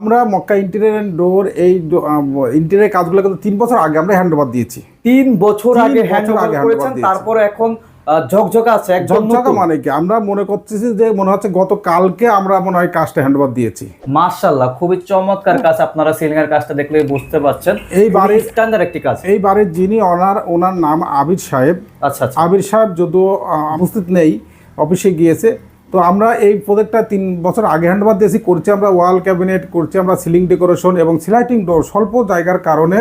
আমরা Mecca interior and door এই interior কাজগুলো কিন্তু তিন বছর আগে আমরা হ্যান্ড ওভার দিয়েছি। তিন বছর আগে হ্যান্ড hand করেছেন তারপরে এখন ঝকঝকা আছে ঝকঝকা মানে কি? আমরা মনে করতেছি যে মনে হচ্ছে গত কালকে আমরা মনে হয় কাজটা হ্যান্ড ওভার দিয়েছি। মাশাআল্লাহ খুবই চমৎকার কাজ আপনারা সিলিং এর কাজটা দেখলে বুঝতে পারছেন। এই বাড়ির- স্ট্যান্ডার্ড একটি কাজ। এই বাড়ির যিনি ওনার ওনার নাম আবির সাহেব। আচ্ছা আচ্ছা। আবির সাহেব যদিও উপস্থিত নেই অফিসে গিয়েছে। তো আমরা এই প্রজেক্টটা তিন বছর আগে হ্যান্ডওভার দিয়েছি করছি আমরা ওয়াল ক্যাবিনেট করছি আমরা সিলিং ডেকোরেশন এবং সিলাইটিং ডোর স্বল্প জায়গার কারণে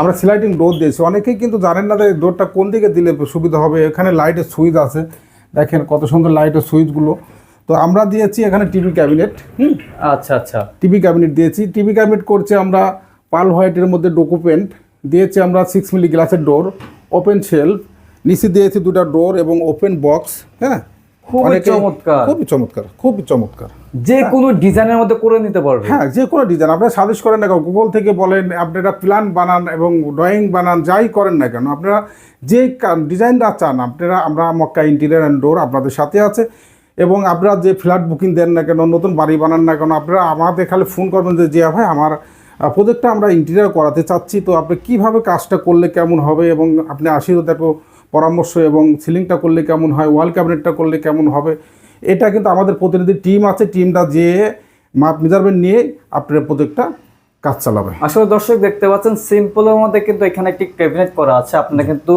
আমরা সিলাইটিং ডোর দিয়েছি। অনেকেই কিন্তু জানেন না যে ডোরটা কোন দিকে দিলে সুবিধা হবে এখানে লাইটের সুইচ আছে। দেখেন কত সুন্দর লাইটের সুইচগুলো তো আমরা দিয়েছি এখানে টিভি ক্যাবিনেট হুম? আচ্ছা আচ্ছা। টিভি ক্যাবিনেট দিয়েছি। টিভি ক্যাবিনেট করছে আমরা পাল হোয়াইটের মধ্যে ডোকো পেন্ট দিয়েছি আমরা সিক্স মিলি গ্লাসের ডোর ওপেন শেলফ নিচে দিয়েছি দুটো ডোর এবং ওপেন বক্স হ্যাঁ? খুবই চমৎকার। খুবই চমৎকার খুবই চমৎকার। যে কোনো ডিজাইনের মধ্যে করে নিতে পারবে। হ্যাঁ যে কোনো ডিজাইন। আপনারা করেন না কেন গুগল থেকে বলেন আপনারা প্ল্যান বানান এবং ড্রয়িং বানান যাই করেন না কেন আপনারা যে ডিজাইনটা চান আপনারা আমরা মক্কা ইন্টেরিয়ার অ্যান্ড ডোর আপনাদের সাথে আছে এবং আপনারা যে ফ্ল্যাট বুকিং দেন না কেন নতুন বাড়ি বানান না কেন আপনারা আমাদের খালি ফোন করবেন যে জিয়া ভাই আমার প্রজেক্টটা আমরা ইন্টেরিয়ার করাতে চাচ্ছি তো আপনি কীভাবে কাজটা করলে কেমন হবে? এবং আপনি আশীর্বাদ পরামর্শ এবং সিলিংটা করলে কেমন হয় ওয়াল ক্যাবিনেটটা করলে কেমন হবে এটা কিন্তু আমাদের প্রতিনিধি টিম আছে টিমটা যেয়ে মাপ মেজারমেন্ট নিয়ে আপনার প্রজেক্টটা কাজ চালাবে। আসলে দর্শক দেখতে পাচ্ছেন সিম্পলের মধ্যে কিন্তু এখানে একটি ক্যাবিনেট করা আছে আপনারা কিন্তু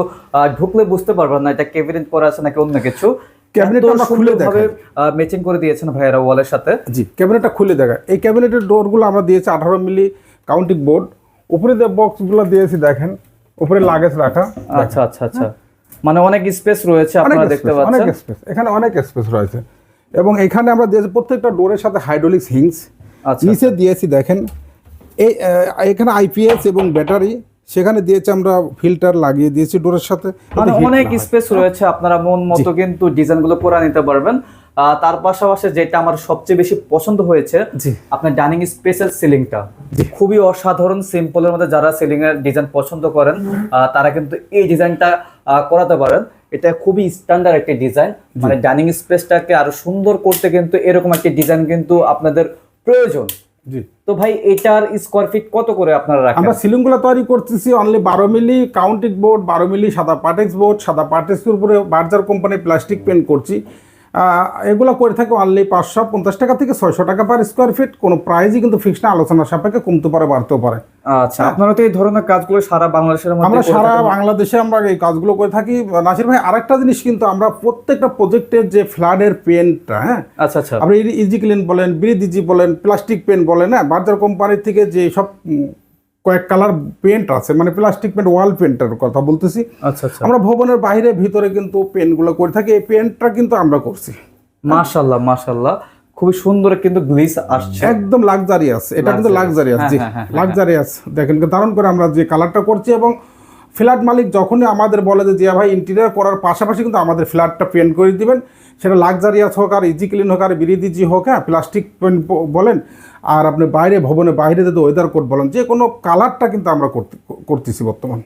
ঢুকলে বুঝতে পারবেন না এটা ক্যাবিনেট করা আছে নাকি অন্য কিছু। ক্যাবিনেটটা খুলে দেখাই। ম্যাচিং করে দিয়েছেন ভাইয়েরা ওয়ালের সাথে। জি ক্যাবিনেটটা খুলে দেখা এই ক্যাবিনেটের ডোরগুলো আমরা দিয়েছি আঠারো মিলি কাউন্টিং বোর্ড। উপরে যে বক্সগুলো দিয়েছি দেখেন উপরে লাগেজ রাখা। আচ্ছা আচ্ছা আচ্ছা। মানে অনেক স্পেস রয়েছে আপনারা দেখতে পাচ্ছেন অনেক স্পেস এখানে অনেক স্পেস রয়েছে। এবং এখানে আমরা দিয়েছি প্রত্যেকটা ডোরের সাথে হাইড্রোলিক্স হিংস আচ্ছা নিচে দিয়েছি দেখেন। এই এখানে আইপিএস এবং ব্যাটারি সেখানে দিয়েছি আমরা ফিল্টার লাগিয়ে দিয়েছি ডোরের সাথে। মানে অনেক স্পেস রয়েছে আপনারা মন মতো কিন্তু ডিজাইনগুলো করে নিতে পারবেন। তার পাশাপাশি যেটা আমার সবচেয়ে বেশি পছন্দ হয়েছে। আপনার ডাইনিং স্পেসের সিলিংটা। খুবই অসাধারণ সিম্পলের মধ্যে যারা সিলিং এর ডিজাইন পছন্দ করেন তারা কিন্তু এই ডিজাইনটা করাতে পারেন। এটা খুবই স্ট্যান্ডার্ড একটি ডিজাইন মানে ডাইনিং স্পেসটাকে আরও সুন্দর করতে কিন্তু এরকম একটি ডিজাইন কিন্তু আপনাদের প্রয়োজন। তো ভাই এটার স্কোয়ার ফিট কত করে আপনারা রাখেন? আমরা সিলিংগুলো তৈরি করতেছি অনলি বারো মিলি কাউন্টিং বোর্ড বারো মিলি সাদা পাটেক্স বোর্ড সাদা পাটেক্সের উপরে বার্জার কোম্পানির প্লাস্টিক পেন্ট করছি। এগুলো করে থাকে অনলি পাঁচশো পঞ্চাশ টাকা থেকে ছয়শো টাকা পার স্কোয়ার ফিট কোনো প্রাইজই কিন্তু ফিক্স না আলোচনা সাপেক্ষে কমতে পারে বাড়তেও পারে। আচ্ছা আপনারা তো এই ধরনের কাজগুলো সারা বাংলাদেশের আমরা সারা বাংলাদেশে আমরা এই কাজগুলো করে থাকি। নাসির ভাই আরেকটা জিনিস কিন্তু আমরা প্রত্যেকটা প্রজেক্টের যে ফ্ল্যাডের পেনটা হ্যাঁ? আচ্ছা আচ্ছা। আপনি ইজি ক্লিন বলেন ব্রিদিজি বলেন প্লাস্টিক পেন বলেন হ্যাঁ? বার্জার কোম্পানির থেকে যে সব কয়েক কালার পেন্ট আছে মানে প্লাস্টিক পেন্ট ওয়াল পেন্টের কথা বলতেছি। আচ্ছা আচ্ছা। আমরা ভবনের বাইরে ভিতরে কিন্তু পেন্টগুলো করে থাকি এই পেন্টটা কিন্তু আমরা করছি। মাশাল্লাহ মাশাল্লাহ খুবই সুন্দর কিন্তু গ্লিস আসছে। একদম লাক্সারিয়াস এটা কিন্তু লাক্সারিয়াস আছে জি হ্যাঁ, হ্যাঁ, লাক্সারিয়াস দেখেন দারুণ করে আমরা যে কালারটা করছি এবং ফ্ল্যাট মালিক যখনই আমাদের বলে যে, জিয়া ভাই ইন্টেরিয়ার করার পাশাপাশি কিন্তু আমাদের ফ্ল্যাটটা পেন্ট করে দিবেন। সেটা লাক্সারিয়াস হোক আর ইজি ক্লিন হোক আর বিরিদিজি হোক হ্যাঁ প্লাস্টিক পেন্ট বলেন। আর আপনি বাইরে, ভবনে বাইরে যদি ওয়েদার কোট বলেন, যে কোনো কালারটা কিন্তু আমরা করতে করতেছি বর্তমান।